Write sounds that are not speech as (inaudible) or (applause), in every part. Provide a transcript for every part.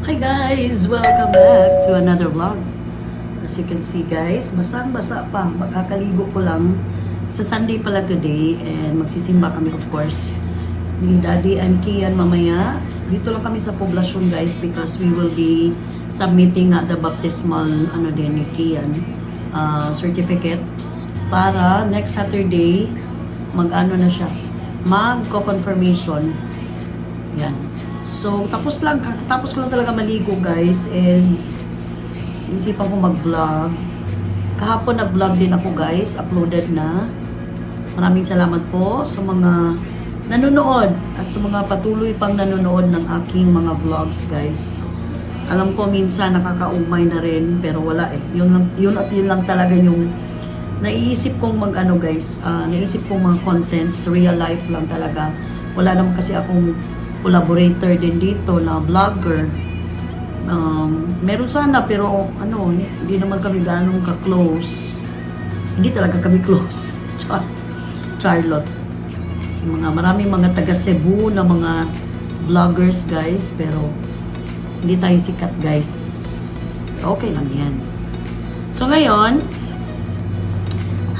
Hi guys! Welcome back to another vlog. As you can see guys, basang-basa pa. Makakaligo ko lang. Sa Sunday pala today and magsisimba kami of course. Ni Daddy and Kian mamaya. Dito lang kami sa poblasyon guys because we will be submitting at the baptismal ano din ni Kian uh, certificate para next Saturday mag-ano na siya magko-confirmation yan so tapos lang tapos ko lang talaga maligo guys and isipan ko mag-vlog. Kahapon nag-vlog din ako guys uploaded na. Maraming salamat po sa mga nanonood at sa mga patuloy pang nanonood ng aking mga vlogs guys. Alam ko minsan nakakaumay na rin pero wala eh. Yun, lang, yun at yun lang talaga yung naiisip kong mag ano guys, ah, naisip kong mga contents, real life lang talaga. Wala naman kasi akong collaborator din dito na vlogger. Um, meron sana pero ano, hindi naman kami ganong ka-close. Hindi talaga kami (laughs) close. Char Charlotte. Mga maraming mga taga Cebu na mga vloggers guys, pero hindi tayo sikat guys. Okay lang yan. So ngayon,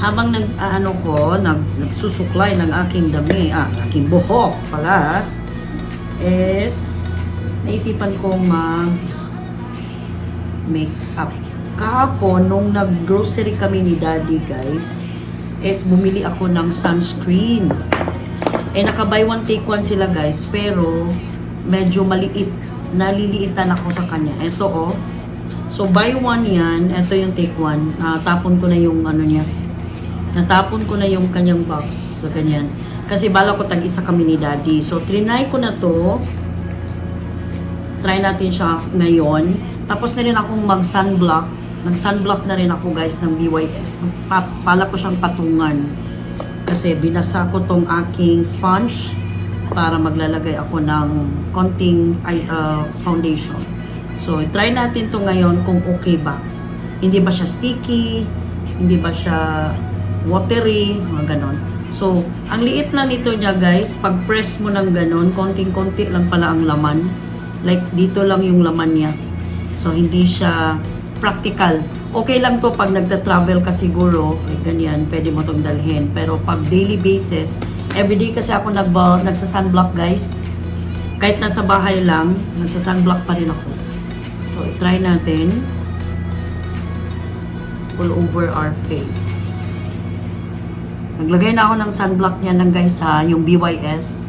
habang nag ano ko, nag, nagsusuklay ng aking dami, ah, aking buhok pala, is naisipan kong mag make up. Kahapon, nung nag-grocery kami ni Daddy, guys, is bumili ako ng sunscreen. Eh, naka buy one take one sila, guys, pero medyo maliit. Naliliitan ako sa kanya. Ito, oh. So, buy one yan. Ito yung take one. Natapon ko na yung ano niya. Natapon ko na yung kanyang box sa ganyan. Kasi bala ko tag-isa kami ni Daddy. So, trinay ko na to. Try natin siya ngayon. Tapos na rin akong mag-sunblock. Nag-sunblock na rin ako guys ng BYS. Pa pala ko siyang patungan. Kasi binasa ko tong aking sponge para maglalagay ako ng konting uh, foundation. So, try natin to ngayon kung okay ba. Hindi ba siya sticky? Hindi ba siya watery? Mga ganon. So, ang liit lang nito niya guys, pag press mo ng ganon, konting-konti lang pala ang laman. Like, dito lang yung laman niya. So, hindi siya practical. Okay lang to pag nagta-travel ka siguro, like ganyan, pwede mo tong dalhin. Pero pag daily basis, everyday kasi ako nag nagsa-sunblock guys. Kahit nasa bahay lang, nagsa-sunblock pa rin ako. So, try natin. All over our face. Naglagay na ako ng sunblock niya ng guys ha, yung BYS.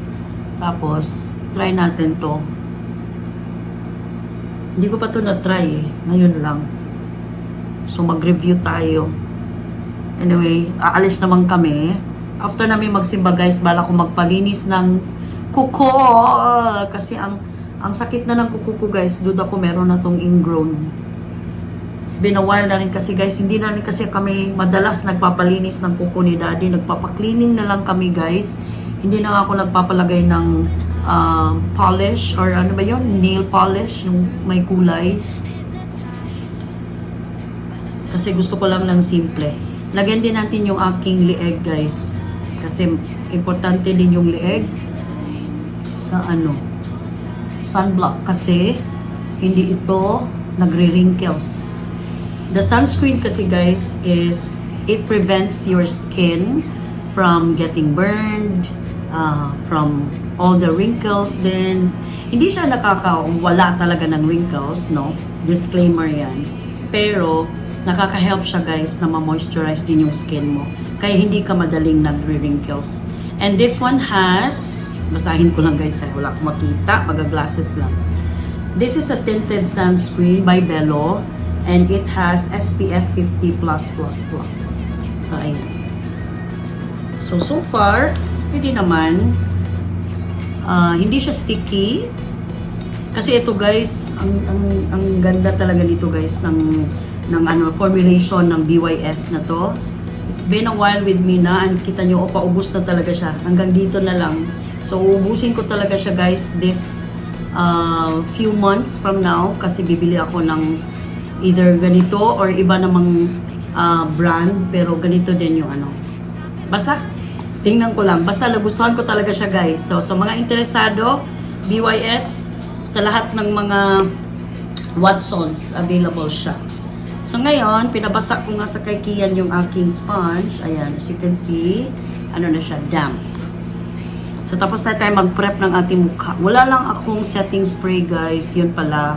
Tapos, try natin to. Hindi ko pa to na-try eh. Ngayon lang. So, mag-review tayo. Anyway, aalis naman kami. After namin magsimba guys, bala ko magpalinis ng kuko. Kasi ang ang sakit na ng kuko ko guys, duda ko meron na tong ingrown. It's been a while na rin kasi guys, hindi na rin kasi kami madalas nagpapalinis ng kuko ni daddy. Nagpapaklining na lang kami guys. Hindi na ako nagpapalagay ng ah, polish or ano ba yon nail polish, yung may kulay. Kasi gusto ko lang ng simple. Lagyan din natin yung aking lieg guys. Kasi importante din yung lieg sa ano sunblock kasi hindi ito nagre-wrinkles. The sunscreen kasi guys is it prevents your skin from getting burned, uh, from all the wrinkles then hindi siya nakakawala talaga ng wrinkles, no? Disclaimer yan. Pero nakaka-help siya guys na ma-moisturize din yung skin mo. Kaya hindi ka madaling nagre-wrinkles. And this one has Basahin ko lang guys, eh. wala akong makita, maga-glasses lang. This is a tinted sunscreen by Bello and it has SPF 50+++. So, ayan. So, so far, pwede naman. Ah, hindi siya sticky. Kasi ito guys, ang, ang, ang ganda talaga dito guys ng, ng ano, formulation ng BYS na to. It's been a while with me na and kita nyo, oh, paubos na talaga siya. Hanggang dito na lang. So, ubusin ko talaga siya guys this uh, few months from now kasi bibili ako ng either ganito or iba namang uh, brand pero ganito din yung ano. Basta, tingnan ko lang. Basta nagustuhan ko talaga siya guys. So, sa mga interesado, BYS, sa lahat ng mga Watsons, available siya. So ngayon, pinabasa ko nga sa kay Kian yung aking sponge. Ayan, as you can see, ano na siya, damp. So tapos na tayo mag-prep ng ating mukha. Wala lang akong setting spray guys, yun pala.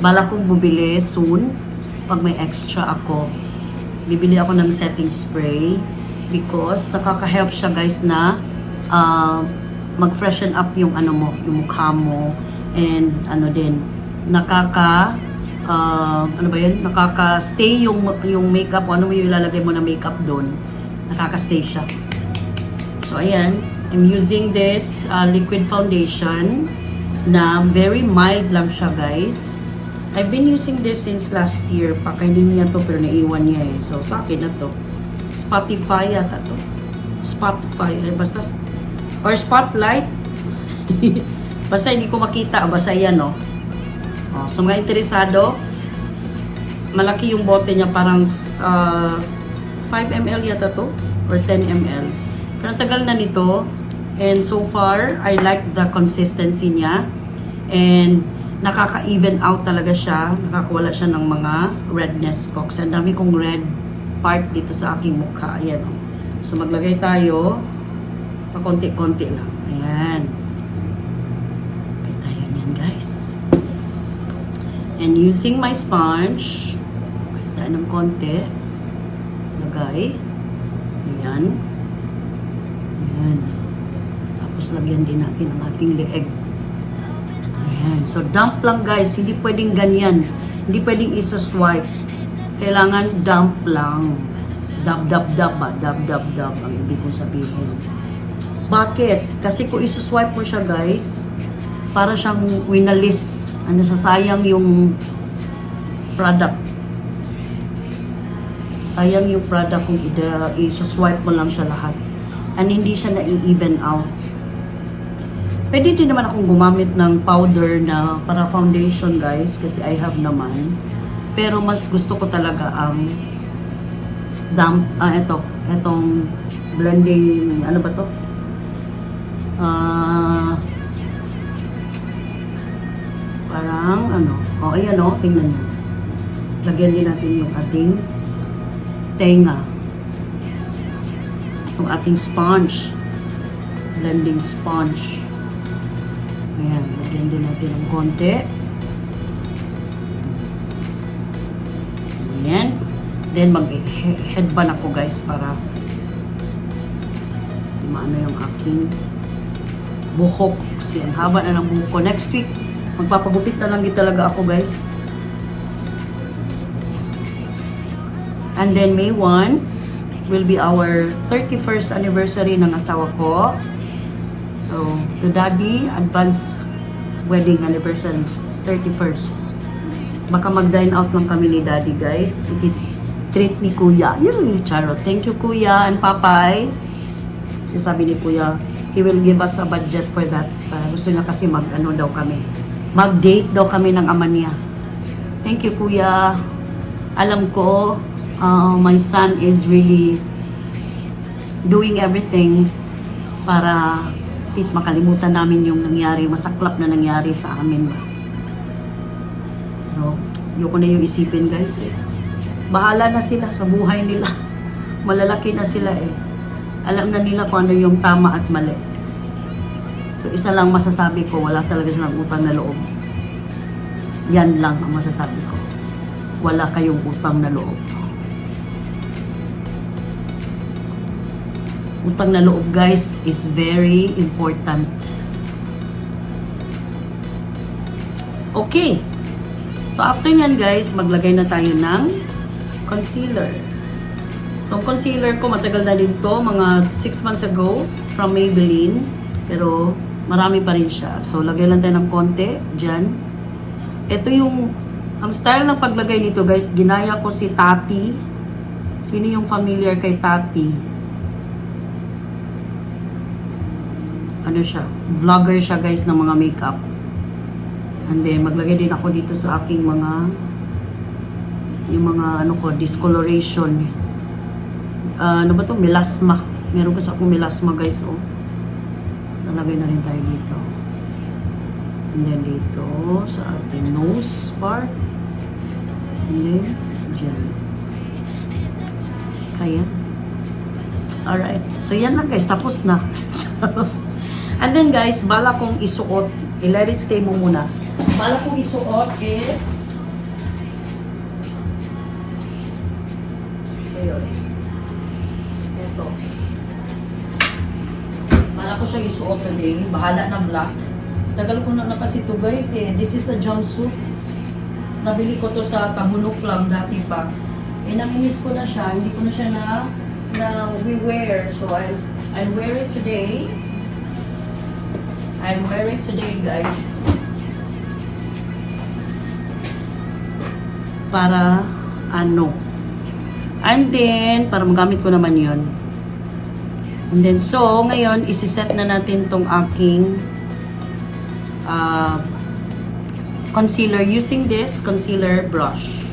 Bala kong bumili soon pag may extra ako. Bibili ako ng setting spray because nakaka-help siya guys na ah, mag-freshen up yung ano mo, yung mukha mo and ano din nakaka ah, ano ba yun? Nakaka-stay yung yung makeup o ano mo yung ilalagay mo na makeup doon. Nakaka-stay siya. So, ayan. I'm using this uh, liquid foundation na very mild lang siya, guys. I've been using this since last year. pa. Kay niya to, pero naiwan niya eh. So, sa akin na to. Spotify yata to. Spotify. Eh, basta. Or Spotlight. (laughs) basta hindi ko makita. Basta yan, no. Oh, so, mga interesado, malaki yung bote niya. Parang uh, 5 ml yata to. Or 10 ml. Pero tagal na nito. And so far, I like the consistency niya. And nakaka-even out talaga siya. Nakakawala siya ng mga redness. Kasi ang dami kong red part dito sa aking mukha. Ayan. oh. So maglagay tayo. Pakonti-konti lang. Ayan. Lagay tayo niyan guys. And using my sponge, lagay ng konti. Lagay. Ayan. Ayan. Tapos lagyan din natin ang ating leeg. Ayan. So, dump lang guys. Hindi pwedeng ganyan. Hindi pwedeng isa-swipe. Kailangan dump lang. Dab, dab, dab ba? Dab, dab, dab. Ang ibig kong sabihin. Bakit? Kasi kung isa-swipe mo siya guys, para siyang winalis. Ano, sasayang yung product. Sayang yung product kung isa-swipe mo lang siya lahat. And hindi siya na-even out. Pwede din naman akong gumamit ng powder na para foundation guys kasi I have naman. Pero mas gusto ko talaga ang damp, ah ito, etong blending, ano ba to? Ah, parang ano, oh ayan oh, tingnan nyo. Lagyan din natin yung ating tenga. Itong ating sponge. Blending sponge. Ayan, lagyan din natin ng konti. Ayan. Then mag-headband ako guys para maano yung aking buhok. Kasi haba na ng buhok ko. Next week, magpapagupit na lang talaga ako guys. And then May 1 will be our 31st anniversary ng asawa ko. So, to daddy, advance wedding anniversary, 31st. Baka mag-dine out lang kami ni daddy, guys. I-treat ni kuya. Yun, charot. Thank you, kuya and papay. Kasi sabi ni kuya, he will give us a budget for that. Uh, gusto niya kasi mag-ano daw kami. Mag-date daw kami ng ama niya. Thank you, kuya. Alam ko, uh, my son is really doing everything para least makalimutan namin yung nangyari, masaklap na nangyari sa amin. No? Ayoko na yung isipin guys eh. Bahala na sila sa buhay nila. (laughs) Malalaki na sila eh. Alam na nila kung ano yung tama at mali. So isa lang masasabi ko, wala talaga silang utang na loob. Yan lang ang masasabi ko. Wala kayong utang na loob. Utang na loob guys is very important. Okay. So after nyan guys, maglagay na tayo ng concealer. So concealer ko matagal na din to, mga 6 months ago from Maybelline. Pero marami pa rin siya. So lagay lang tayo ng konti dyan. Ito yung, ang style ng paglagay nito guys, ginaya ko si Tati. Sino yung familiar kay Tati? Ano siya, vlogger siya guys ng mga makeup. And then, maglagay din ako dito sa aking mga yung mga ano ko, discoloration. Ah, ano ba to? Melasma. Meron ko sa akong melasma guys, oh. Nalagay na rin tayo dito. And then dito sa ating nose part. And then dyan. Kaya. Alright. So yan lang guys. Tapos na. (laughs) And then guys, bala kong isuot. I-let it stay mo muna. Bala kong isuot is Ayun. Ito. Bala ko siya isuot today. Bahala na black. Tagal ko na na kasi ito guys eh. This is a jumpsuit. Nabili ko to sa Tabunok lang dati pa. Eh, namimiss ko na siya. Hindi ko na siya na, na we-wear. So, I'll, I'll wear it today. I'll wear it today, guys. Para, ano. And then, para magamit ko naman yon. And then, so, ngayon, isiset na natin tong aking uh, concealer using this concealer brush.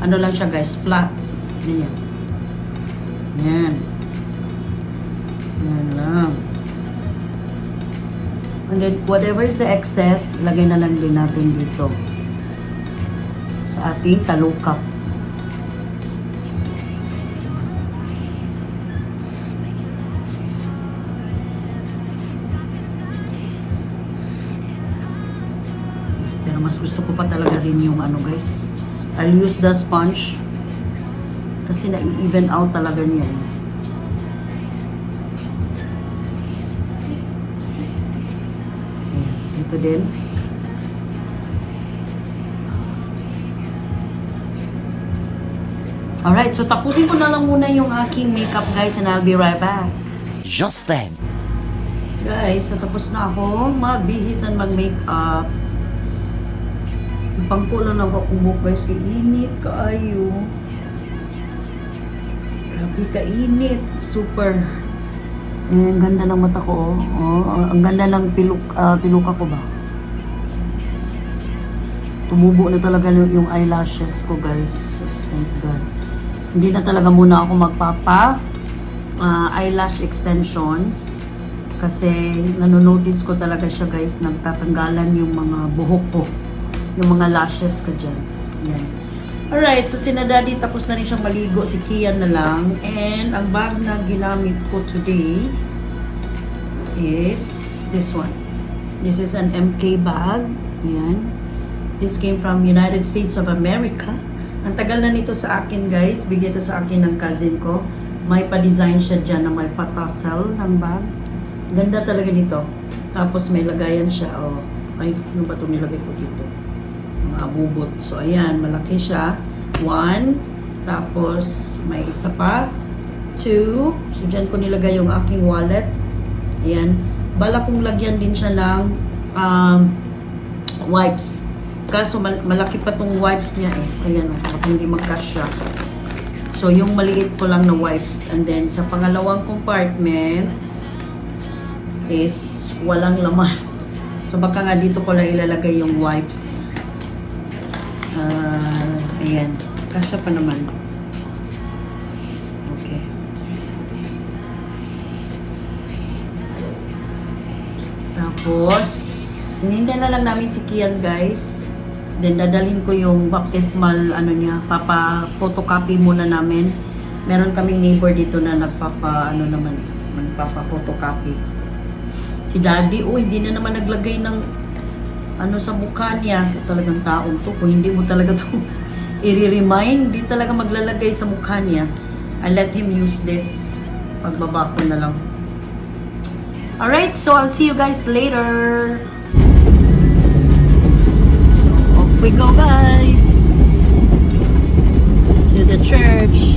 Ano lang siya guys, flat. Ganyan. Yan. Yan lang. And then, whatever is the excess, lagay na lang din natin dito. Sa ating talukap. Pero mas gusto ko pa talaga rin yung ano guys. I'll use the sponge. Kasi na-even out talaga niya. eh. Din. Alright, so tapusin ko na lang muna yung aking makeup guys and I'll be right back. Just then, Guys, so tapos na ako magbihisan mag-makeup. Pangkulo na ako kumuk guys, kay init kaayo. Grabe ka init, super. Eh, ang ganda ng mata ko, oh. oh ang ganda ng piluk, ah, piluka ko ba? Tumubo na talaga yung eyelashes ko guys. Just thank God. Hindi na talaga muna ako magpapa ah, eyelash extensions kasi nanonotice ko talaga siya guys nagtatanggalan yung mga buhok ko yung mga lashes ko dyan yan alright so si na daddy tapos na rin siyang maligo. Si Kian na lang. And ang bag na ginamit ko today is this one. This is an MK bag. Yan this came from United States of America. Ang tagal na nito sa akin guys. Bigay ito sa akin ng cousin ko. May pa-design siya dyan na may pa-tassel ng bag. Ganda talaga nito. Tapos may lagayan siya. Oh, ay, ano ba itong nilagay ko dito? Mga. So, ayan, malaki siya. One. Tapos, may isa pa. Two. So, dyan ko nilagay yung aking wallet. Ayan. Bala kong lagyan din siya ng um, wipes. Kaso, mal- malaki pa tong wipes niya eh. Ayan, oh, baka hindi magkasya. So, yung maliit ko lang na wipes. And then, sa pangalawang compartment, is walang laman. So baka nga dito ko lang ilalagay yung wipes. Ah, ayan. Kasya pa naman. Okay. Tapos, sinintay na lang namin si Kian guys. Then dadalhin ko yung baptismal ano niya, papa photocopy muna namin. Meron kaming neighbor dito na nagpapa ano naman, nagpapa photocopy. Si daddy, oh, hindi na naman naglagay ng ano sa mukha niya. Talagang taong to. Kung hindi mo talaga to (laughs) i-remind, hindi talaga maglalagay sa mukha niya. I let him use this. Pagbaba ko na lang. Alright, so I'll see you guys later. So, off we go guys. To the church.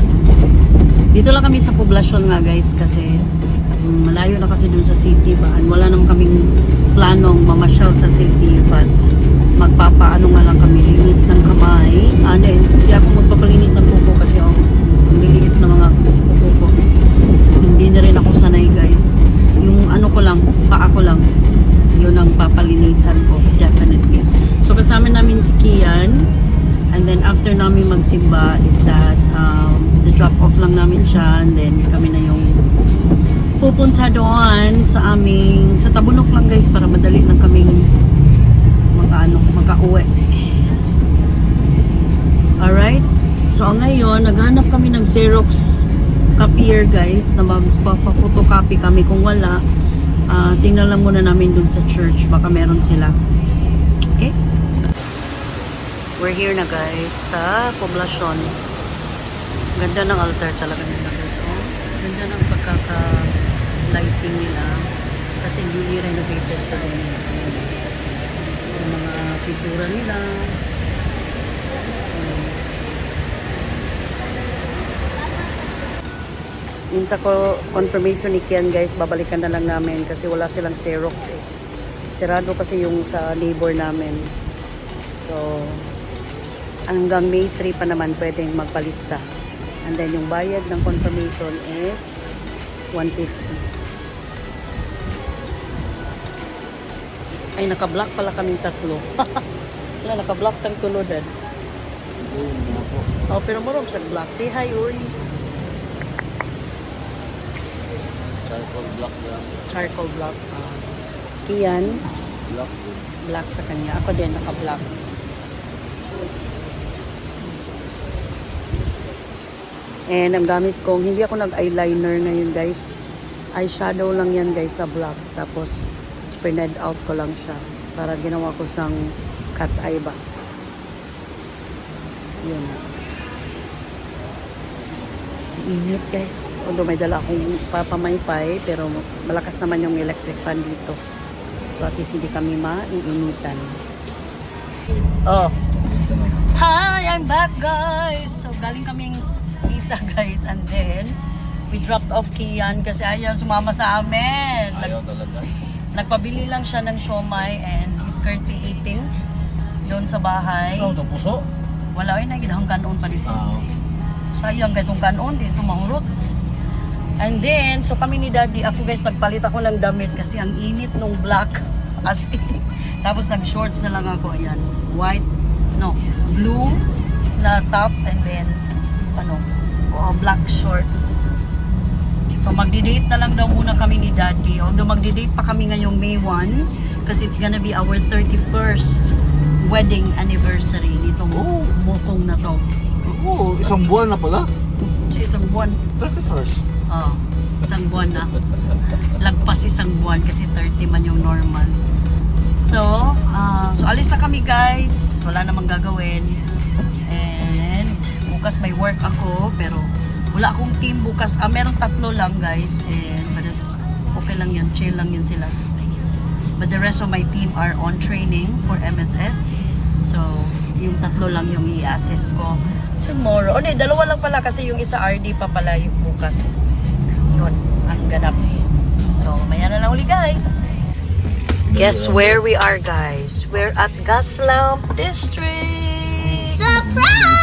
Dito lang kami sa poblasyon nga guys kasi malayo na kasi dun sa city ba. Wala naman kaming planong mamasyal sa city but magpapaano nga lang kami linis ng kamay. Ano eh, hindi ako magpapalinis ng kuko kasi oh, ang liliit na mga kuko ko. Hindi na rin ako sanay guys. Yung ano ko lang, paa ko lang, yun ang papalinisan ko, definitely. So kasama namin si Kian, and then after namin magsimba is that um, the drop off lang namin siya, and then kami na yung pupunta doon sa aming, sa Tabunok lang guys, para madali lang kaming makaano, makauwi. Alright? So ngayon, naghanap kami ng Xerox copier guys na magpapa-photocopy kami. Kung wala, ah, tingnan lang muna namin dun sa church. Baka meron sila. Okay? We're here na guys sa poblasyon. Ganda ng altar talaga nila guys. Oh. Ganda ng pagkaka-lighting nila. Kasi newly renovated din. Ayan. Yung mga pintura nila. Ayan. Yun sa confirmation ni Kian guys, babalikan na lang namin kasi wala silang Xerox eh. Sirado kasi yung sa neighbor namin. So, hanggang May 3 pa naman pwedeng magpalista. And then yung bayad ng confirmation is 150. Ay, naka-block pala kaming tatlo. (laughs) Wala, naka-block tang tulodan. Oh, pero marong sa block. Say hi, uy. Charcoal block lang. Charcoal block. Uh, Kian, Block. black sa kanya. Ako din, naka-black. And ang gamit kong, hindi ako nag-eyeliner ngayon guys. Eyeshadow lang yan guys na black. Tapos, spread out ko lang siya. Para ginawa ko siyang cat eye ba. Yun. Init guys. Although may dala akong papamaypay, pero malakas naman yung electric fan dito. So at least hindi kami maiinitan. Oh. Hi, I'm back guys. So galing kaming isa (laughs) guys and then we dropped off Kian kasi ayaw sumama sa amin. Ayaw talaga. Nagpabili lang siya ng siomay and he's currently eating doon sa bahay. Ikaw, ito puso? Wala ay nagidahang kanon pa dito. Ah. Sayang itong kanon, dito mahurot. And then, so kami ni daddy, ako guys, nagpalit ako ng damit kasi ang init nung black. (laughs) As in. Tapos nag-shorts na lang ako, ayan. White, no, blue na top and then, ano, oh, black shorts. So magdi-date na lang daw muna kami ni daddy. Although magdi-date pa kami ngayong May 1 kasi it's gonna be our 31st wedding anniversary nitong Oh. mukong na to. Oo, isang buwan na pala. So, isang buwan. 31st. Oh, isang buwan na. Lagpas isang buwan kasi 30 man yung normal. So, ah, so alis na kami guys. Wala namang gagawin. And bukas may work ako pero wala akong team bukas. Ah, meron tatlo lang guys. And but okay lang yun. Chill lang yun sila. But the rest of my team are on training for MSS. So, yung tatlo lang yung i-assist ko tomorrow. Oh, hindi, dalawa lang pala kasi yung isa RD pa pala yung bukas. Yun, ang ganap. So, maya na lang uli guys. Guess where we are guys? We're at Gaslamp District. Surprise!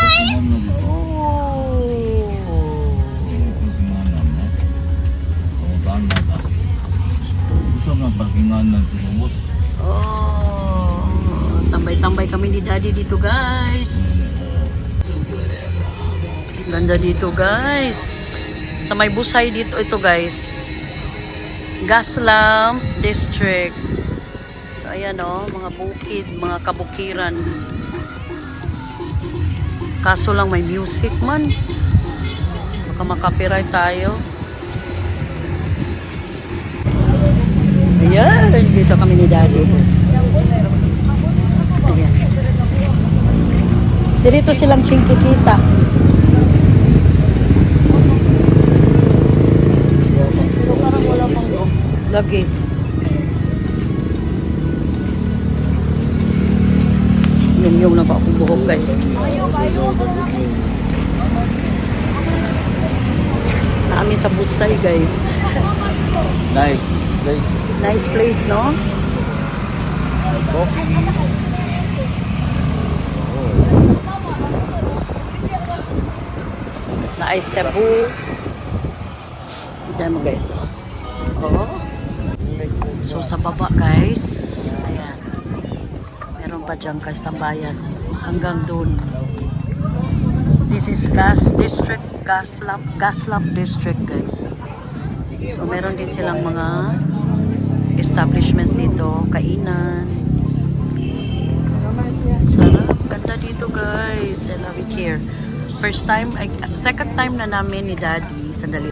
Parkingan ng tulubos. Oh, tambay-tambay kami ni Daddy dito, guys. Ganda dito, guys. Sa may busay dito ito, guys. Gaslamp District. So, ayan oh, mga bukid, mga kabukiran. Kaso lang may music man. Baka makapiright tayo. Ayan, dito kami ni Daddy. Ayan. Dito silang pang lagi. Yung yung na pa akong buhok guys. Naami sa busay guys. Nice. Nice. Nice place, no? Coffee. ay Cebu. Ito mo guys. Oh. So sa baba guys, ayan. Meron pa dyan guys tambayan. Hanggang doon. This is Gas District, Gaslamp, Gaslamp District guys. So meron din silang mga establishments dito, kainan. Sarap. Ganda dito guys. I love it here. First time, ay, second time na namin ni Daddy. Sandali.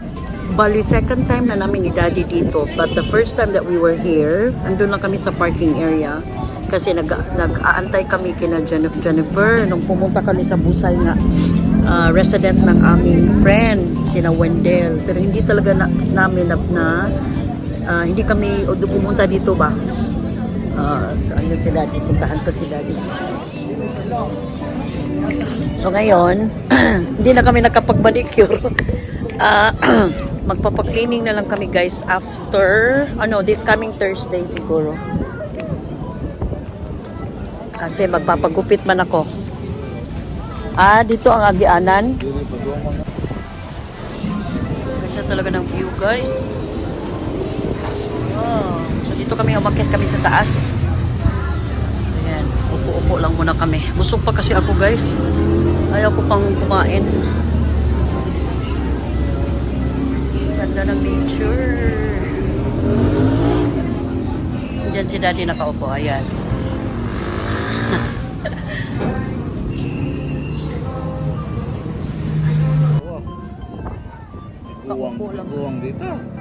Bali, second time na namin ni Daddy dito. But the first time that we were here, andun lang kami sa parking area. Kasi nag, nag-aantay kami kina Jen- Jennifer nung pumunta kami sa Busay nga ah, resident ng aming friend, sina Wendell. Pero hindi talaga na, namin na, na ah, hindi kami pumunta dito ba? Ah, saan yun si Daddy? Puntahan ko si Daddy. So ngayon, (clears throat) hindi na kami nakapag-manicure. (laughs) Ah, (clears throat) magpapa-cleaning na lang kami guys after, ano, this coming Thursday siguro. Kasi magpapagupit man ako. Ah, dito ang agianan. Ganda talaga ng view guys. Wow. So dito kami umakyat kami sa taas. Ayan, upo-upo lang muna kami. Busog pa kasi ako guys. Ayaw ko pang kumain. Ganda ng nature. Diyan si daddy nakaupo. Ayan. Guwang, guwang dito.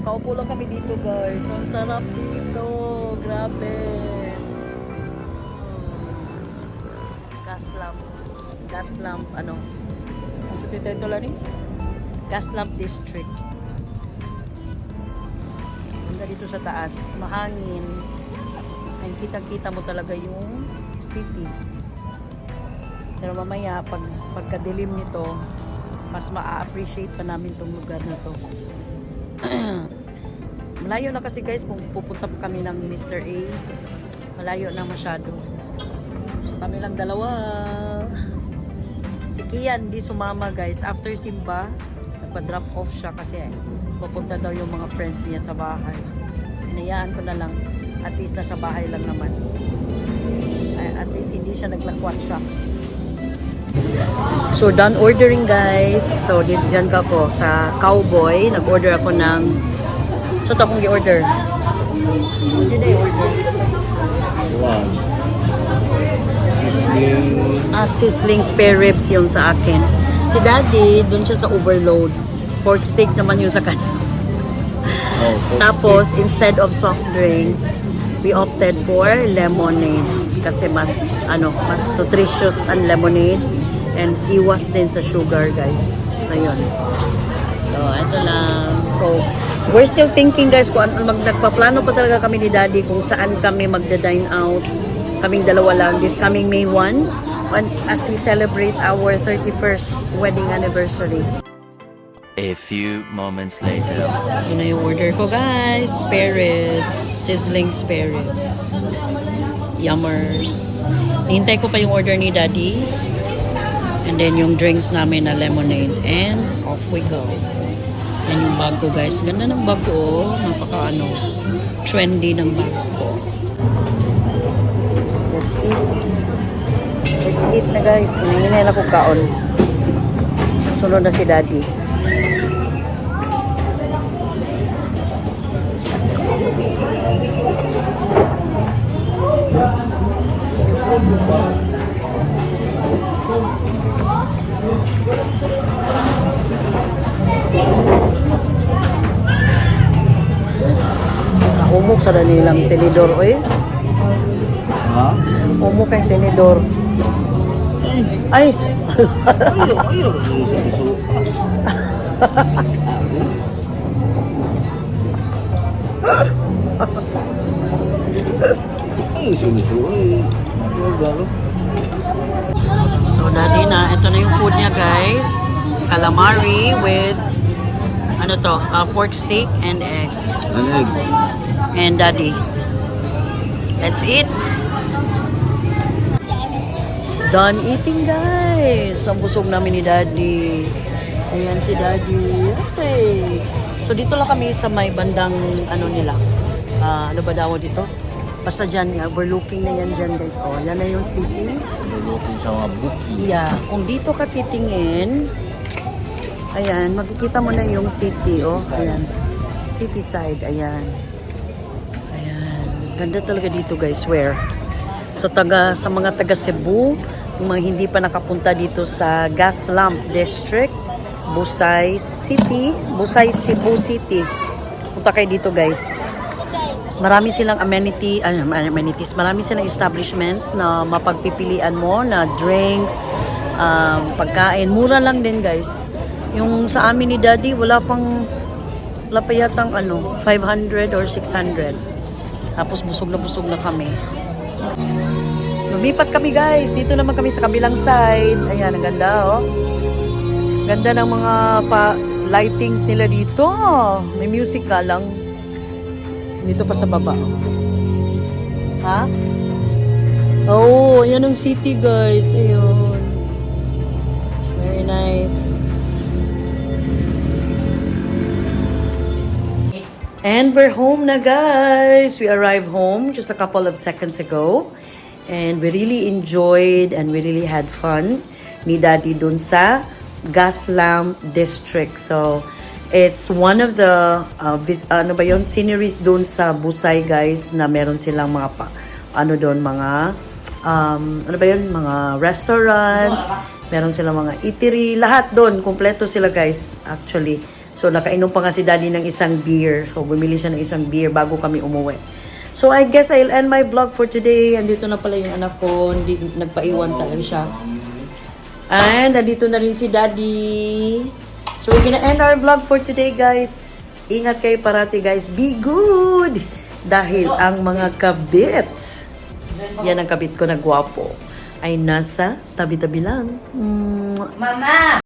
Nakaupo lang kami dito guys. Ang sarap dito. Grabe. Hmm. Gas lamp. Gas lamp, ano? Ang sabi ito lang ni? Gas lamp district. Ganda dito sa taas. Mahangin. And kitang-kita mo talaga yung city. Pero mamaya, pag, pagkadilim nito, mas ma-appreciate pa namin tong lugar na to. (clears throat) Malayo na kasi guys kung pupunta pa kami ng Mr. A. Malayo na masyado. So kami lang dalawa. Si Kian di sumama guys. After Simba, nagpa-drop off siya kasi pupunta daw yung mga friends niya sa bahay. Hinayaan ko na lang. At least nasa bahay lang naman. At least hindi siya naglakwat siya. So, done ordering guys. So, dyan ka po sa Cowboy. Nag-order ako ng... So, ito akong i-order. Hindi na i-order. Wow. Sisling. Ah, sizzling spare ribs yung sa akin. Si Daddy, dun siya sa overload. Pork steak naman yung sa kanya. Oh, Tapos, instead of soft drinks, we opted for lemonade. Kasi mas, ano, mas nutritious ang lemonade. And iwas din sa sugar, guys. So, yun. So, ito lang. So, we're still thinking, guys, kung mag, nagpaplano pa talaga kami ni Daddy kung saan kami magda-dine out. Kaming dalawa lang. This coming May 1, when, as we celebrate our 31st wedding anniversary. A few moments later. Ito na yung order ko guys. Spare ribs. Sizzling spare ribs. Yummers. Hintay ko pa yung order ni Daddy. Then yung drinks namin na lemonade. And off we go. Yan yung bag ko guys. Ganda ng bag ko. oh. Napaka ano. Trendy ng bag ko. Let's eat. Let's eat na guys. Hingin na ako kaon. Sunod na si Daddy. Umok sa danilang tinidor oy. Ha? Umok kay tinidor. Ay, ayaw. Iso-iso. Ay, iso-iso. Ay, ayaw, daddy na. Ito na yung food niya, guys. Calamari with, ano to, uh, pork steak and egg. An egg. And daddy. Let's eat. Done eating, guys. Ang busog namin ni daddy. Ayan si daddy. Hey. So, dito lang kami sa may bandang, ano nila. Ah, ano ba daw dito? Basta dyan, overlooking na yan dyan, guys. Oh, yan na yung city. Lulutin sa mga booking. Yeah, kung dito ka titingin, ayan, makikita mo na yung city, oh. Ayan. City side, ayan. Ayan. Ganda talaga dito, guys. Where? So taga sa mga taga Cebu, yung mga hindi pa nakapunta dito sa Gas Lamp District, Busay City, Busay Cebu City. Punta kayo dito guys. Marami silang amenity, ano, amenities, marami silang establishments na mapagpipilian mo na drinks, um, pagkain. Mura lang din guys. Yung sa amin ni Daddy, wala pang, wala pa yatang ano, 500 or 600. Tapos busog na busog na kami. Lumipat kami guys. Dito naman kami sa kabilang side. Ayan, ang ganda oh. Ganda ng mga pa lightings nila dito. May music ka lang. Dito pa sa baba. oh. Ha? Oh, ayan ang city guys. Ayun. Very nice. And we're home na guys. We arrived home just a couple of seconds ago. And we really enjoyed and we really had fun ni Daddy dun sa Gaslamp District. So, it's one of the, uh, vis- ano ba yun, sceneries dun sa Busay guys na meron silang mga, pa, ano doon, mga, um, ano ba yun, mga restaurants, meron silang mga eatery, lahat doon, kompleto sila guys, actually. So, nakainom pa nga si daddy ng isang beer. So, bumili siya ng isang beer bago kami umuwi. So, I guess I'll end my vlog for today. Andito na pala yung anak ko. Hindi, nagpaiwan talaga siya. And, andito na rin si daddy. So, we're gonna end our vlog for today, guys. Ingat kayo parati, guys. Be good! Dahil ang mga kabit, yan ang kabit ko na gwapo, ay nasa tabi-tabi lang. Mwah. Mama!